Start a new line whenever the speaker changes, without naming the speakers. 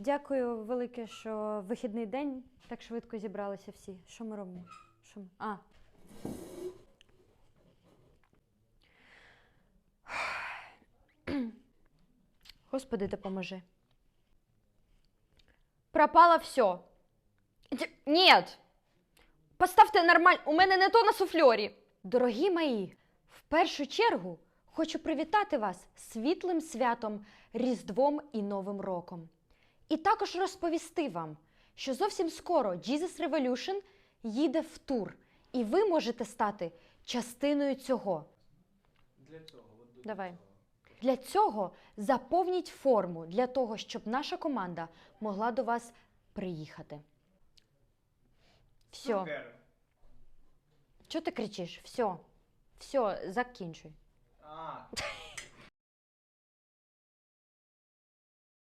Дякую велике, що вихідний день так швидко зібралися всі. Що ми робимо? Що ми? А. Господи, допоможи. Пропало все. Нет. Поставте нормально. У мене не то на суфльорі. Дорогі мої, в першу чергу хочу привітати вас світлим святом Різдвом і Новим роком. І також розповісти вам, що зовсім скоро Jesus Revolution їде в тур, і ви можете стати частиною цього.
Для цього. От до
Давай.
цього.
Для цього заповніть форму для того, щоб наша команда могла до вас приїхати. Все.
Супер.
Чого ти кричиш? Все. Все, закінчуй.
А,